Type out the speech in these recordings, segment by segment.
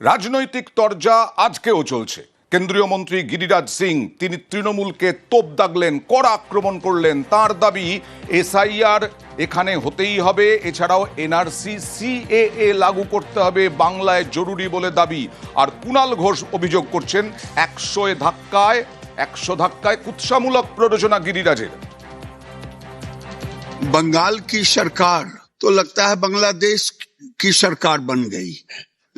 রাজনৈতিক তরজা আজকেও চলছে কেন্দ্রীয় মন্ত্রী গিরিরাজ সিং তিনি তৃণমূলকে তোপ দাগলেন কড়া আক্রমণ করলেন তার দাবি এসআইআর এখানে হতেই হবে এছাড়াও এনআরসি সিএএ লাগু করতে হবে বাংলায় জরুরি বলে দাবি আর কুণাল ঘোষ অভিযোগ করছেন একশো ধাক্কায় একশো ধাক্কায় কুৎসামূলক প্ররোচনা গিরিরাজের बंगाल की सरकार तो लगता है बांग्लादेश की सरकार बन गई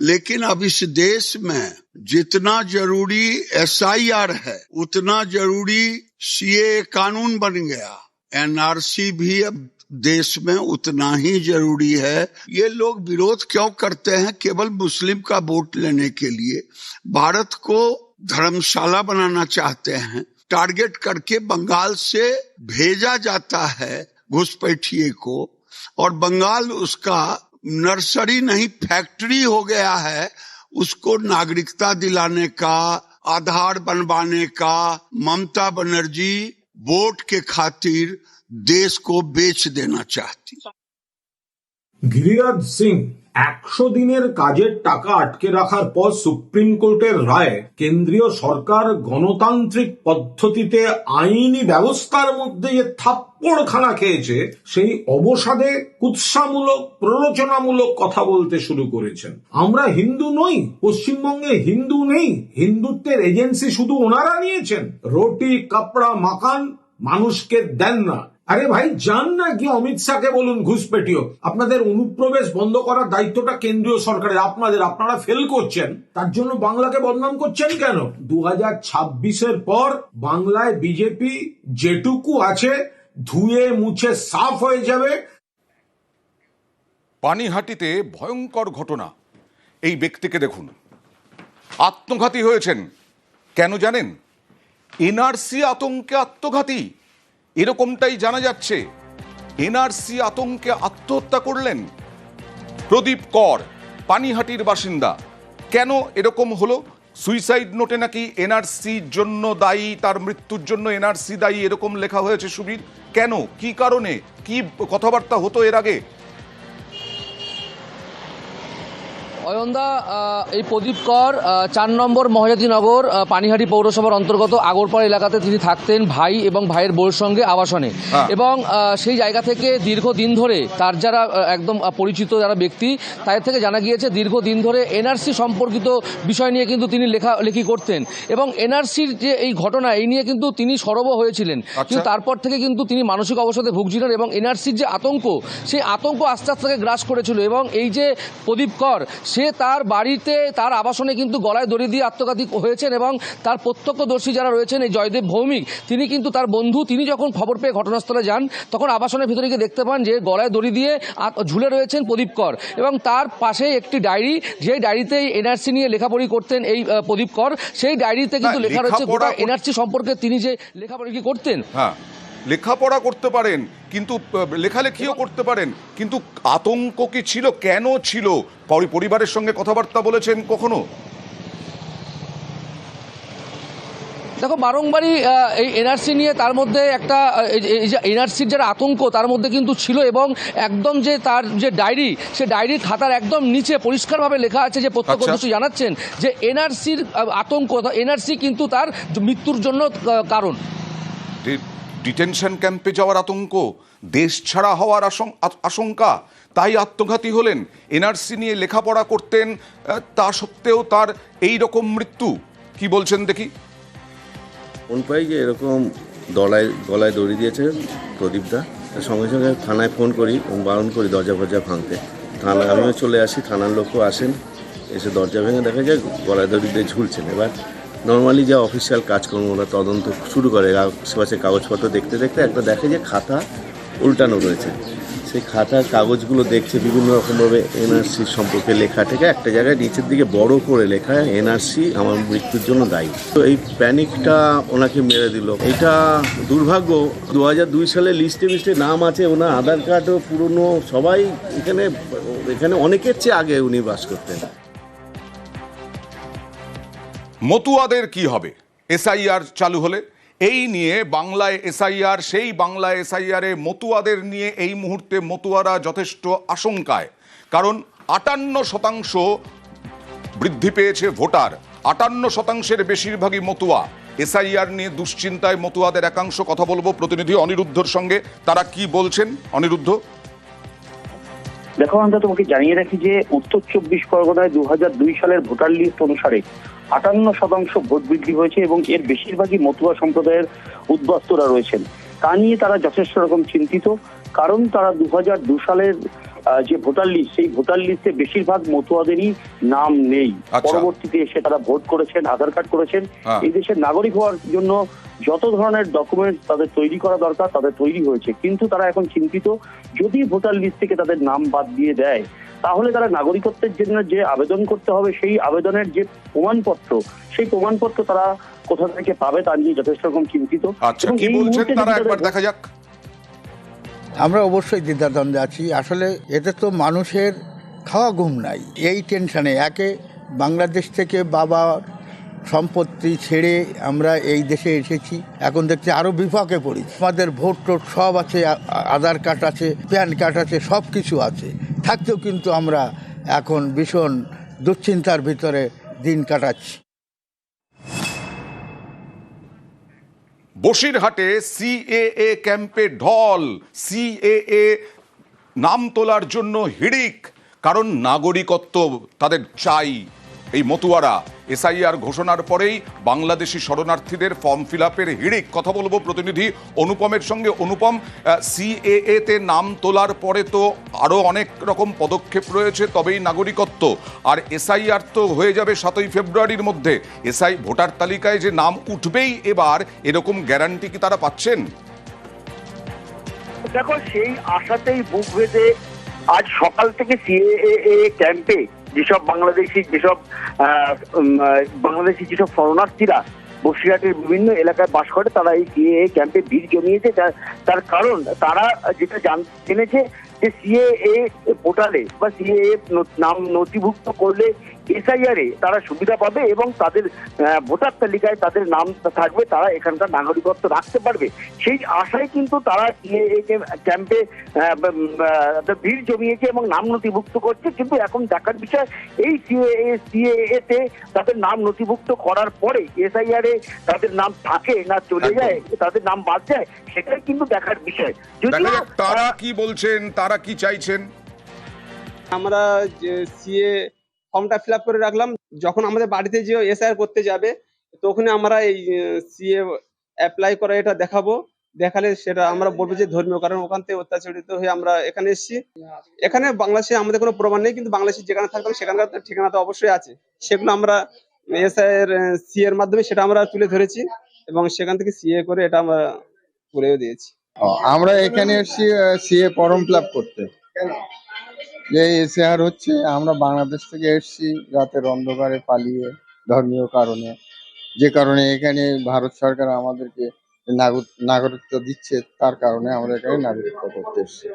लेकिन अब इस देश में जितना ज़रूरी एसआईआर है, उतना ज़रूरी सीए कानून बन गया। एनआरसी भी अब देश में उतना ही ज़रूरी है। ये लोग विरोध क्यों करते हैं? केवल मुस्लिम का वोट लेने के लिए। भारत को धर्मशाला बनाना चाहते हैं। टारगेट करके बंगाल से भेजा जाता है घुसपैठिए को। और बंगाल उसका नर्सरी नहीं फैक्ट्री हो गया है उसको नागरिकता दिलाने का आधार बनवाने का ममता बनर्जी वोट के खातिर देश को बेच देना चाहती গিরিরাজ সিং একশো দিনের কাজের টাকা আটকে রাখার পর সুপ্রিম কোর্টের রায় কেন্দ্রীয় সরকার গণতান্ত্রিক পদ্ধতিতে আইনি ব্যবস্থার মধ্যে যে থাপ্পড়খানা খেয়েছে, সেই অবসাদে কুৎসামূলক, প্ররোচনামূলক কথা বলতে শুরু করেছেন। আমরা হিন্দু নই, পশ্চিমবঙ্গে হিন্দু নেই, হিন্দুত্বের এজেন্সি শুধু ওনারা নিয়েছেন। রুটি, কাপড়া মাকান মানুষকে দেন না। আরে ভাই, যান না কি অমিত শাহকে বলুন ঘুষপেটিও। আপনাদের অনুপ্রবেশ বন্ধ করার দায়িত্বটা কেন্দ্রীয় সরকারের, আপনাদের, আপনারা ফেল করছেন। তার জন্য বাংলাকে বদনাম করছেন কেন? দু হাজার পর বাংলায় বিজেপি যেটুকু আছে ধুয়ে মুছে সাফ হয়ে যাবে। পানিহাটিতে ভয়ঙ্কর ঘটনা। এই ব্যক্তিকে দেখুন। আত্মঘাতী হয়েছেন। কেন জানেন? এনআরসি আতঙ্কে আত্মঘাতী। এরকমটাই জানা যাচ্ছে। এনআরসি আতঙ্কে আত্মহত্যা করলেন প্রদীপ কর, পানিহাটির বাসিন্দা। কেন এরকম হলো? সুইসাইড নোটে নাকি এনআরসির জন্য দায়ী, তার মৃত্যুর জন্য এনআরসি দায়ী, এরকম লেখা হয়েছে সুবীর। কেন? কি কারণে? কি কথাবার্তা হতো এর আগে? অয়ন্দা এই প্রদীপ কর চার নম্বর মহাজাতিনগর পানিহাটি পৌরসভার অন্তর্গত আগরপাড়া এলাকাতে তিনি থাকতেন ভাই এবং ভাইয়ের বউর সঙ্গে আবাসনে। হ্যাঁ। এবং সেই জায়গা থেকে দীর্ঘদিন ধরে তার যারা একদম পরিচিত যারা ব্যক্তি তাদের থেকে জানা গিয়েছে দীর্ঘদিন ধরে এনআরসি সম্পর্কিত বিষয় নিয়ে কিন্তু তিনি লেখা লেখি করতেন। এবং এনআরসির যে এই ঘটনা এই নিয়ে কিন্তু তিনি সরব হয়েছিলেন। কিন্তু তারপর থেকে কিন্তু তিনি মানসিক অবসাদে ভুগছিলেন এবং এনআরসির যে আতঙ্ক সেই আতঙ্ক আস্তে আস্তে গ্রাস করেছিল। এবং এই যে প্রদীপ কর সে তার বাড়িতে তার আবাসনে কিন্তু গলায় দড়ি দিয়ে আত্মঘাতী হয়েছেন এবং তার প্রত্যক্ষদর্শী যারা রয়েছেন এই জয়দেব ভৌমিক তিনি কিন্তু তার বন্ধু তিনি যখন খবর পেয়ে ঘটনাস্থলে যান তখন আবাসনের ভিতরে গিয়ে দেখতে পান যে গলায় দড়ি দিয়ে ঝুলে রয়েছেন প্রদীপ কর এবং তার পাশে একটি ডায়েরি যে ডায়েরিতে এনআরসি নিয়ে লেখাপড়ি করতেন এই প্রদীপ কর সেই ডায়েরিতে কিন্তু লেখা রয়েছে গোটা এনআরসি সম্পর্কে তিনি যে লেখাপড়ি করতেন? হ্যাঁ। লেখাপড়া করতে পারেন কিন্তু লেখালেখিও করতে পারেন কিন্তু আতঙ্ক কি ছিল? কেন ছিল? পরিবারের সঙ্গে কথাবার্তা বলেছেন কখনো? দেখো বারংবারই এই এনআরসি নিয়ে তার মধ্যে একটা এনআরসির যারা আতঙ্ক তার মধ্যে কিন্তু ছিল এবং একদম যে তার যে ডায়েরি সে ডায়েরির খাতার একদম নিচে পরিষ্কারভাবে লেখা আছে যে প্রত্যক্ষদর্শী জানাচ্ছেন যে এনআরসির আতঙ্ক এনআরসি কিন্তু তার মৃত্যুর জন্য কারণ। ডিটেনশন ক্যাম্পে যাওয়ার আতঙ্ক, দেশ ছাড়া হওয়ার আশঙ্কা, তাই আত্মঘাতী হলেন। এনআরসি নিয়ে লেখাপড়া করতেন তা সত্ত্বেও তার এই রকম মৃত্যু, কি বলছেন দেখি? পাই যে এরকম দলায়, গলায় দড়ি দিয়েছে প্রদীপদা সঙ্গে সঙ্গে থানায় ফোন করি বারণ করি দরজা ফরজা ভাঙতে। থানা আমিও চলে আসি, থানার লোকও আসেন, এসে দরজা ভেঙে দেখা যায় গলায় দড়ি দিয়ে ঝুলছেন। এবার নর্মালি যা অফিসিয়াল কাজকর্ম, ওরা তদন্ত শুরু করে। আশেপাশে কাগজপত্র দেখতে দেখতে একটা দেখে যে খাতা উল্টানো রয়েছে। সেই খাতার কাগজগুলো দেখছে বিভিন্ন রকমভাবে এনআরসি সম্পর্কে লেখা থেকে। একটা জায়গায় নিচের দিকে বড় করে লেখা এনআরসি আমার মৃত্যুর জন্য দায়ী। তো এই প্যানিকটা ওনাকে মেরে দিল। এটা দুর্ভাগ্য। দু দুই সালে লিস্টে লিস্টে নাম আছে, ওনার আধার কার্ডও পুরনো। সবাই এখানে এখানে অনেকের চেয়ে আগে উনি বাস করতেন। মতুয়াদের কি হবে? এসআইআর চালু হলে এই নিয়ে বাংলায় এসআইআর, সেই বাংলায় এসআইআরে মতুয়াদের নিয়ে এই মুহূর্তে মতুয়ারা যথেষ্ট আশঙ্কায়। কারণ আটান্ন শতাংশ বৃদ্ধি পেয়েছে ভোটার। আটান্ন শতাংশের বেশিরভাগই মতুয়া। এসআইআর নিয়ে দুশ্চিন্তায় মতুয়াদের একাংশ কথা বলব প্রতিনিধি অনিরুদ্ধর সঙ্গে। তারা কি বলছেন? অনিরুদ্ধ? দেখো, আমরা তোমাকে জানিয়ে রাখি যে উত্তর চব্বিশ পরগনায় দু সালের ভোটার লিস্ট অনুসারে আটান্ন শতাংশ ভোট বৃদ্ধি হয়েছে এবং এর বেশিরভাগই মতুয়া সম্প্রদায়ের উদ্বাস্তরা রয়েছেন। তা নিয়ে তারা যথেষ্ট রকম চিন্তিত, কারণ তারা দু সালের যে ভোটার লিস্ট সেই ভোটার লিস্টে বেশিরভাগ মতুয়াদেরই নাম নেই। আচ্ছা। পরবর্তীতে এসে তারা ভোট করেছেন আধার কার্ড করেছেন। হ্যাঁ। এই দেশের নাগরিক হওয়ার জন্য যত ধরনের ডকুমেন্ট তাদের তৈরি করা দরকার তাদের তৈরি হয়েছে। কিন্তু তারা এখন চিন্তিত যদি ভোটার লিস্ট থেকে তাদের নাম বাদ দিয়ে দেয় তাহলে তারা নাগরিকত্বের জন্য যে আবেদন করতে হবে সেই আবেদনের যে প্রমাণপত্র সেই প্রমাণপত্র তারা কোথা থেকে পাবে তা নিয়ে যথেষ্ট রকম চিন্তিত। আচ্ছা কি বলছেন মুহূর্তে তারা? একবার দেখা যাক। আমরা অবশ্যই দ্বিধাদ্বন্দ্বে আছি। আসলে এতে তো মানুষের খাওয়া ঘুম নাই। এই টেনশনে একে বাংলাদেশ থেকে বাবার সম্পত্তি ছেড়ে আমরা এই দেশে এসেছি। এখন দেখছি আরও বিপাকে পড়ি আমাদের ভোট টোট সব আছে আধার কার্ড আছে, প্যান কার্ড আছে, সব কিছু আছে। থাকতেও কিন্তু আমরা এখন ভীষণ দুশ্চিন্তার ভিতরে দিন কাটাচ্ছি। বসিরহাটে সিএএ ক্যাম্পে ঢল। সিএএ নাম তোলার জন্য হিড়িক। কারণ নাগরিকত্ব তাদের চাই। এই মতুয়ারা এসআইআর ঘোষণার পরেই বাংলাদেশি শরণার্থীদের ফর্ম ফিল আপের হিড়িক, কথা বলব প্রতিনিধি অনুপমের সঙ্গে। অনুপম সিএএ তে নাম তোলার পরে তো আরও অনেক রকম পদক্ষেপ রয়েছে, তবেই নাগরিকত্ব। আর এসআইআর তো হয়ে যাবে সাতই ফেব্রুয়ারির মধ্যে। এসআই ভোটার তালিকায় যে নাম উঠবেই এবার, এরকম গ্যারান্টি কি তারা পাচ্ছেন? দেখো, সেই আশাতেই বুক বেঁধে আজ সকাল থেকে সিএএ ক্যাম্পে যেসব বাংলাদেশি যেসব বাংলাদেশি যেসব শরণার্থীরা বসিরহাটের বিভিন্ন এলাকায় বাস করে, তারা এই সিএএ ক্যাম্পে ভিড় জমিয়েছে। তার- কারণ তারা যেটা জান, জেনেছে যে সিএএ পোর্টালে বা সিএএ নাম নথিভুক্ত করলে এসআইআর তারা সুবিধা পাবে এবং তাদের ভোটার তালিকায় তাদের নাম থাকবে তারা এখানকার নাগরিকত্ব রাখতে পারবে। সেই আশায় কিন্তু তারা ক্যাম্পে ভিড় জমিয়েছে এবং নাম নথিভুক্ত করছে। কিন্তু এখন দেখার বিষয় এই সিএএ সিএএ তে তাদের নাম নথিভুক্ত করার পরে এসআইআর এ তাদের নাম থাকে না চলে যায় তাদের নাম বাদ যায় সেটাই কিন্তু দেখার বিষয়। যদি তারা কি বলছেন তারা কি চাইছেন? আমরা যে সিএ ফর্মটা ফিল করে রাখলাম। যখন আমাদের বাড়িতে যে এসআইআর করতে যাবে, তখনই আমরা এই সিএ অ্যাপ্লাই করা এটা দেখাবো। দেখালে সেটা আমরা বলব যে ধর্মীয়, কারণ ওখান থেকে অত্যাচারিত হয়ে আমরা এখানে এসেছি। এখানে বাংলাদেশে আমাদের কোনো প্রমাণ নেই, কিন্তু বাংলাদেশে যেখানে থাকতাম সেখানকার ঠিকানা তো অবশ্যই আছে। সেগুলো আমরা এসআইয়ের সি এর মাধ্যমে সেটা আমরা তুলে ধরেছি এবং সেখান থেকে সিএ করে এটা আমরা করেও দিয়েছি। আমরা এখানে এসেছি সিএ ফর্ম ফিল করতে। যে এসআর হচ্ছে, আমরা বাংলাদেশ থেকে এসছি রাতের অন্ধকারে পালিয়ে ধর্মীয় কারণে। যে কারণে এখানে ভারত সরকার আমাদেরকে নাগর- নাগরিকত্ব দিচ্ছে, তার কারণে আমরা এখানে নাগরিকত্ব করতে এসেছি।